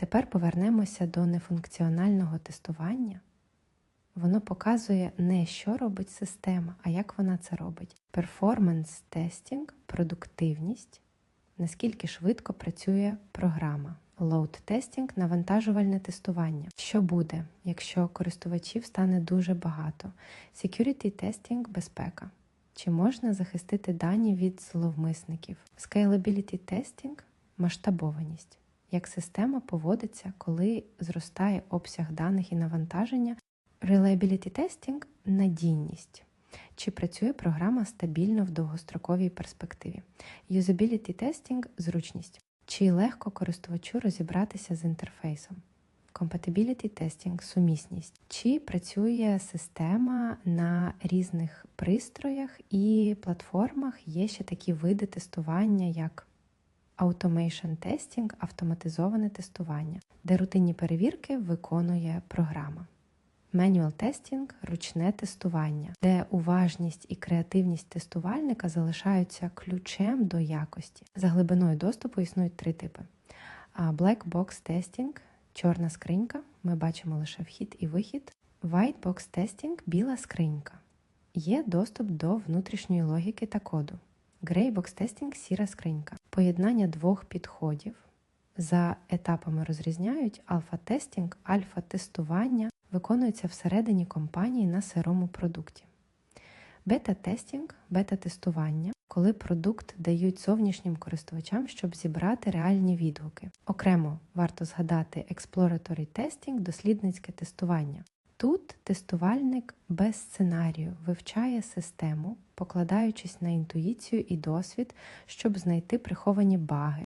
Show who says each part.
Speaker 1: Тепер повернемося до нефункціонального тестування. Воно показує не що робить система, а як вона це робить. Перформанс тестінг, продуктивність, наскільки швидко працює програма. Load тестінг навантажувальне тестування. Що буде, якщо користувачів стане дуже багато? Security тестінг безпека. Чи можна захистити дані від зловмисників? Scalability тестінг масштабованість. Як система поводиться, коли зростає обсяг даних і навантаження, Reliability testing – надійність. Чи працює програма стабільно в довгостроковій перспективі? Usability testing – зручність. Чи легко користувачу розібратися з інтерфейсом? Compatibility testing – сумісність. Чи працює система на різних пристроях і платформах? Є ще такі види тестування, як Automation Testing – автоматизоване тестування, де рутинні перевірки виконує програма. Manual Testing – ручне тестування, де уважність і креативність тестувальника залишаються ключем до якості. За глибиною доступу існують три типи: Black Box Testing – чорна скринька, ми бачимо лише вхід і вихід. White Box Testing – біла скринька. Є доступ до внутрішньої логіки та коду. Grey Box Testing – сіра скринька. Поєднання двох підходів за етапами розрізняють альфа-тестінг, альфа-тестування виконується всередині компанії на сирому продукті. Бета-тестінг, бета-тестування, коли продукт дають зовнішнім користувачам, щоб зібрати реальні відгуки. Окремо варто згадати Exploratory Testing, дослідницьке тестування. Тут тестувальник без сценарію вивчає систему, покладаючись на інтуїцію і досвід, щоб знайти приховані баги,